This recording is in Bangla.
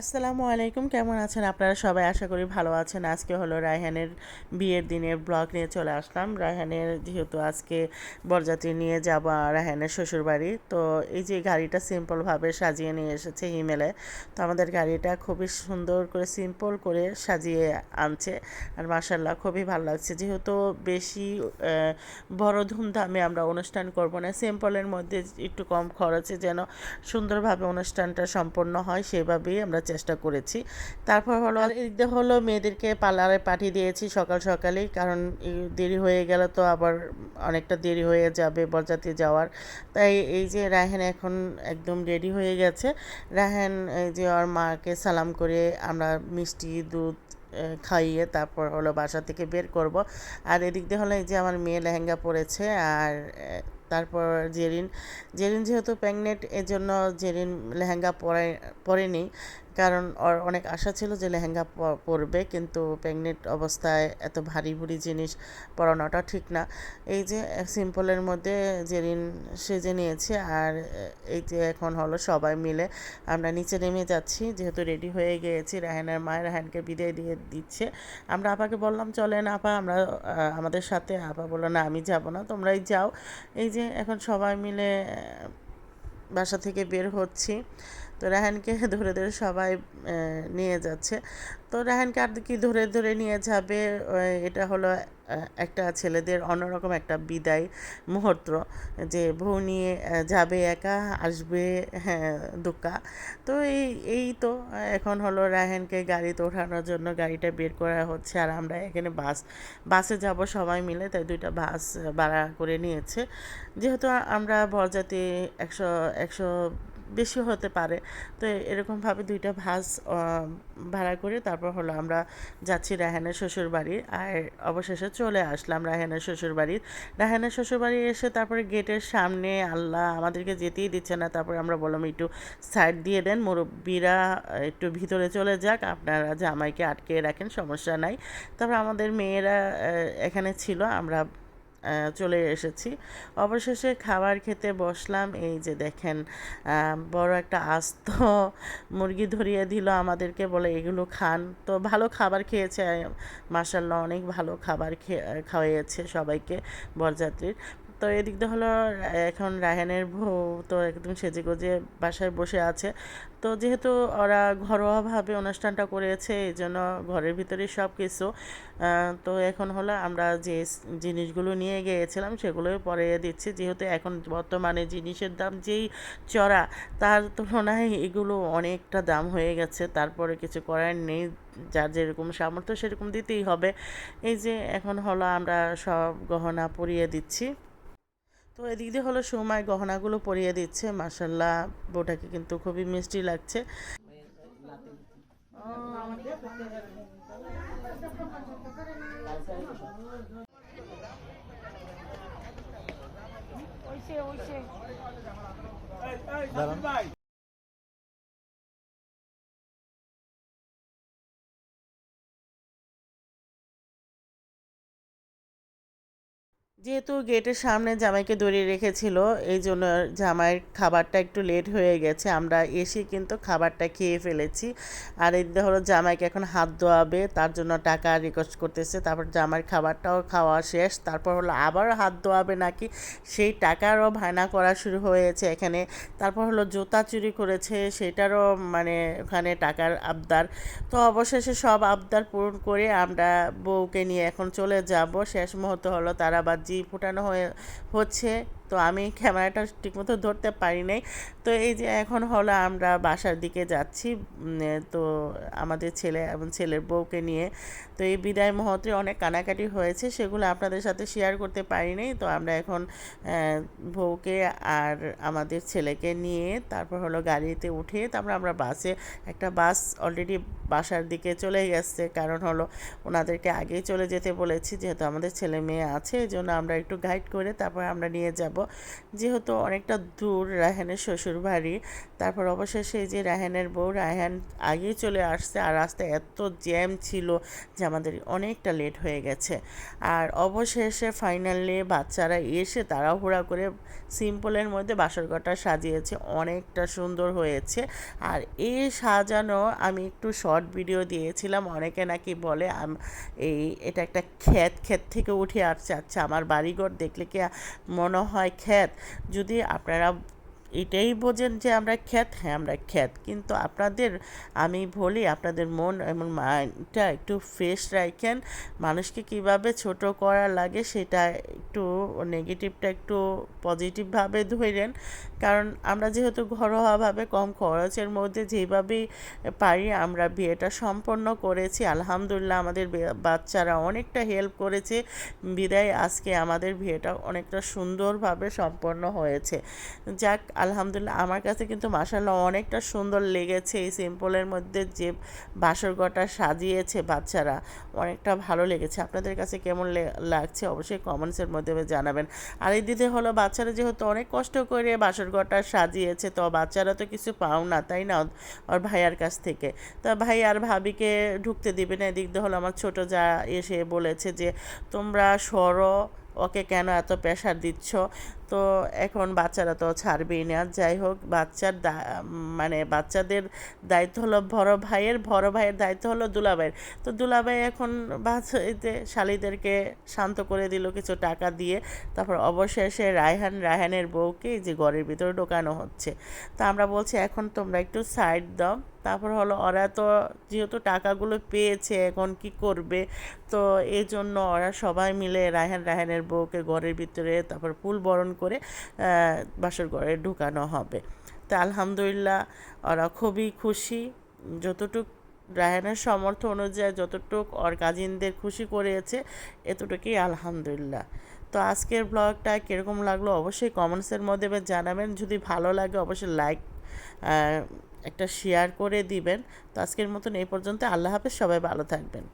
আসসালামু আলাইকুম, কেমন আছেন? আপনারা সবাই আশা করি ভালো আছেন। আজকে হলো রায়হানের বিয়ের দিনের ব্লগ নিয়ে চলে আসলাম। রায়হানের যেহেতু আজকে বরযাত্রী নিয়ে যাব রায়হানের শ্বশুরবাড়ি, তো এই যে গাড়িটা সিম্পলভাবে সাজিয়ে নিয়ে এসেছে ইমেলে তো আমাদের গাড়িটা খুবই সুন্দর করে সিম্পল করে সাজিয়ে আনছে আর মাসাল্লাহ খুবই ভালো লাগছে। যেহেতু বেশি বড় ধুমধামে আমরা অনুষ্ঠান করব না সিম্পলের মধ্যে একটু কম খরচে যেন সুন্দরভাবে অনুষ্ঠানটা সম্পন্ন হয়, সেভাবেই আমরা চেষ্টা করেছি। তারপর হলো এদিকে হলো মেয়েদেরকে পার্লারে পাঠিয়ে দিয়েছি সকাল সকালেই, কারণ দেরি হয়ে গেল তো আবার অনেকটা দেরি হয়ে যাবে বরযাত্রী যাওয়ার। তাই এই যে রায়হান এখন একদম রেডি হয়ে গেছে। রায়হান এই যে ওর মাকে সালাম করে আমরা মিষ্টি, দুধ খাইয়ে তারপর হলো বাসা থেকে বের করব। আর এদিক দিয়ে হলো এই যে আমার মেয়ে লেহেঙ্গা পরেছে আর তারপর জেরিন জেরিন যেহেতু প্রেগনেন্ট এজন্য জেরিন লেহেঙ্গা পরে পরেনি। কারণ ওর অনেক আশা ছিল যে লেহেঙ্গা পরবে, কিন্তু প্রেগনেন্ট অবস্থায় এত ভারী ভুরি জিনিস পরানোটা ঠিক না। এই যে সিম্পলের মধ্যে জেরিন সেজে নিয়েছে আর এই যে এখন হলো সবাই মিলে আমরা নিচে নেমে যাচ্ছি, যেহেতু রেডি হয়ে গিয়েছি রাহানের মা রাহানকে বিদায় দিয়ে দিচ্ছে। আমরা আপাকে বললাম, চলেন আপা, আমরা আমাদের সাথে আপা বলল, না, আমি যাব না, তোমরাই যাও। এই যে এখন সবাই মিলে বাসা থেকে বের হচ্ছি। তো রাহানকে ধরে ধরে সবাই নিয়ে যাচ্ছে। তো রাহানকে আর কি ধরে ধরে নিয়ে যাবে এটা হলো একটা ছেলেদের অন্যরকম একটা বিদায় মুহূর্ত যে বউ নিয়ে যাবে একা, আসবে হ্যাঁ দুকা তো এই এই তো এখন হলো রাহানকে গাড়িতে ওঠানোর জন্য গাড়িটা বের করা হচ্ছে আর আমরা এখানে বাস, বাসে যাব সবাই মিলে, তাই দুইটা বাস ভাড়া করে নিয়েছে। যেহেতু আমরা বরযাত্রী একশো একশো বেশি হতে পারে। তো এরকমভাবে দুইটা আহ, ভাড়া করে তারপর হলো আমরা যাচ্ছি রায়হানের শ্বশুর বাড়ি আর অবশেষে চলে আসলাম রায়হানের শ্বশুর বাড়ির রায়হানের শ্বশুর বাড়ি এসে তারপরে গেটের সামনে আল্লাহ আমাদেরকে যেতেই দিচ্ছে না। তারপরে আমরা বললাম একটু সাইড দিয়ে দেন মুরব্বীরা একটু ভিতরে চলে যাক আপনারা জামাইকে আটকে রাখেন সমস্যা নাই। তারপর আমাদের মেয়েরা এখানে ছিল আমরা চলে এসেছি। অবশেষে খাবার খেতে বসলাম। এই যে দেখেন বড় একটা আস্ত মুরগি ধরিয়ে দিল আমাদেরকে, বলে, এগুলো খান। তো ভালো খাবার খেয়েছে। মাসাল্লাহ অনেক ভালো খাবার খেয়ে খাওয়াইয়েছে সবাইকে, বরযাত্রীর। তো এদিক দিয়ে হলো এখন রায়হানের বউ তো একদম সেজে গুজে বাসায় বসে আছে। তো যেহেতু ওরা ঘরোয়াভাবে অনুষ্ঠানটা করেছে, এই জন্য ঘরের ভিতরেই সব কিছু তো এখন হলো আমরা যে জিনিসগুলো নিয়ে গিয়েছিলাম সেগুলোই পরে দিচ্ছি। যেহেতু এখন বর্তমানে জিনিসের দাম যেই চড়া, তার তুলনায় এগুলো অনেকটা দাম হয়ে গেছে। তারপরে কিছু করার নেই, যার যেরকম সামর্থ্য সেরকম দিতেই হবে। এই যে এখন হলো আমরা সব গহনা পরিয়ে দিচ্ছি। তো এদিক দিয়ে হলো সময় গহনাগুলো পরিয়ে দিচ্ছে মাসাল্লাহ বউটাকে কিন্তু খুবই মিষ্টি লাগছে। যেহেতু গেটের সামনে জামাইকে দড়িয়ে রেখেছিল, এই জন্য জামাইয়ের খাবারটা একটু লেট হয়ে গেছে। আমরা এসে কিন্তু খাবারটা খেয়ে ফেলেছি। আর এদিকে হলো জামাইকে এখন হাত ধোয়াবে, তার জন্য টাকা রিকোয়েস্ট করতেছে। তারপর জামাইয়ের খাবারটাও খাওয়া শেষ। তারপর হলো আবার হাত ধোয়াবে নাকি? সেই টাকারও ভায়না করা শুরু হয়েছে এখানে। তারপর হলো জুতা চুরি করেছে, সেটারও মানে ওখানে টাকার আবদার। তো অবশেষে সব আবদার পূরণ করে আমরা বউকে নিয়ে এখন চলে যাব। শেষ মুহূর্ত হলো তারা আবার জি ফুটানো হয়ে হচ্ছে। তো আমি ক্যামেরাটা ঠিকমতো ধরতে পারি নাই। তো এই যে এখন হলো আমরা বাসার দিকে যাচ্ছি তো আমাদের ছেলে এবং ছেলের বউকে নিয়ে। তো এই বিদায় মুহূর্তে অনেক কানাকাটি হয়েছে, সেগুলো আপনাদের সাথে শেয়ার করতে পারি নাই। তো আমরা এখন বউকে আর আমাদের ছেলেকে নিয়ে তারপর হলো গাড়িতে উঠে তারপর আমরা বাসে, একটা বাস অলরেডি বাসার দিকে চলে গেছে। কারণ হলো ওনাদেরকে আগেই চলে যেতে বলেছি, যেহেতু আমাদের ছেলে মেয়ে আছে এই জন্য আমরা একটু গাইড করে তারপর আমরা নিয়ে যাব। যাব। যেহেতু অনেকটা দূর রায়হানের শ্বশুর বাড়ি তারপর অবশেষে যে রায়হানের বউ, রায়হান আগেই চলে আসছে আর রাস্তায় এত জ্যাম ছিল যে আমাদের অনেকটা লেট হয়ে গেছে। আর অবশেষে ফাইনালি বাচ্চারা এসে তাড়াহুড়া করে সিম্পলের মধ্যে বাসরঘরটা সাজিয়েছে, অনেকটা সুন্দর হয়েছে। আর এই সাজানো আমি একটু শর্ট ভিডিও দিয়েছিলাম, অনেকে নাকি বলে এই এটা একটা ক্ষেত ক্ষেত থেকে উঠে আসছে আচ্ছা আমার বাড়িঘর দেখলে কি মনে হয় ক্ষেত যদি আপনারা এটাই বোঝেন যে আমরা খ্যাত হ্যাঁ আমরা খ্যাত কিন্তু আপনাদের, আমি বলি, আপনাদের মন এবং মাইন্ডটা একটু ফ্রেশ রাখেন। মানুষকে কীভাবে ছোট করা লাগে সেটা একটু নেগেটিভটা একটু পজিটিভভাবে ধরেন। কারণ আমরা যেহেতু ঘরোয়াভাবে কম খরচের মধ্যে যেভাবেই পারি আমরা বিয়েটা সম্পন্ন করেছি। আলহামদুলিল্লাহ আমাদের বাচ্চারা অনেকটা হেল্প করেছে। বিদায়, আজকে আমাদের বিয়েটা অনেকটা সুন্দরভাবে সম্পন্ন হয়েছে। যাক আলহামদুলিল্লাহ, আমার কাছে কিন্তু মাসাল্লাহ অনেকটা সুন্দর লেগেছে এই সিম্পলের মধ্যে যে বাসরঘরটা সাজিয়েছে বাচ্চারা, অনেকটা ভালো লেগেছে। আপনাদের কাছে কেমন লাগছে অবশ্যই কমেন্টসের মধ্যে জানাবেন। আর এই দিদি হলো বাচ্চারা যেহেতু অনেক কষ্ট করে বাসরঘরটা সাজিয়েছে, তো বাচ্চারা তো কিছু পাও না, তাই না? ওর ভাইয়ার কাছ থেকে। তা ভাই আর ভাবিকে ঢুকতে দিবে না, এদিক দিয়ে হলো আমার ছোট যা এসে বলেছে যে, তোমরা সরো, ওকে কেন এত প্রেশার দিচ্ছ? তো এখন বাচ্চারা তো ছাড়বেই না। যাই হোক, বাচ্চার মানে বাচ্চাদের দায়িত্ব হলো বড় ভাইয়ের বড় ভাইয়ের দায়িত্ব হলো দুলাভাইয়ের। তো দুলাভাই এখন বাচ্চা এতে শালিদেরকে শান্ত করে দিল কিছু টাকা দিয়ে। তারপর অবশেষে রায়হান, রায়হানের বউকে যে ঘরের ভিতরে ঢোকানো হচ্ছে। তো আমরা বলছি, এখন তোমরা একটু সাইড দাও। তারপর হলো ওরা তো যেহেতু টাকাগুলো পেয়েছে, এখন কি করবে? তো এই জন্য ওরা সবাই মিলে রায়হান, রায়হানের বউকে ঘরের ভিতরে, তারপর ফুল বরণ করে বাসর ঘরে ঢুকানো হবে। তা আলহামদুলিল্লাহ ওরা খুবই খুশি। যতটুক রায়হানের সমর্থ অনুযায়ী যতটুক ওর কাজিনদের খুশি করেছে, এতটুকুই আলহামদুলিল্লাহ। তো আজকের ব্লগটা কীরকম লাগল অবশ্যই কমেন্টসের মধ্যে জানাবেন। যদি ভালো লাগে অবশ্যই লাইক একটা শেয়ার করে দিবেন। তো আজকের মতন এই পর্যন্ত। আল্লাহ হাফেজ, সবাই ভালো থাকবেন।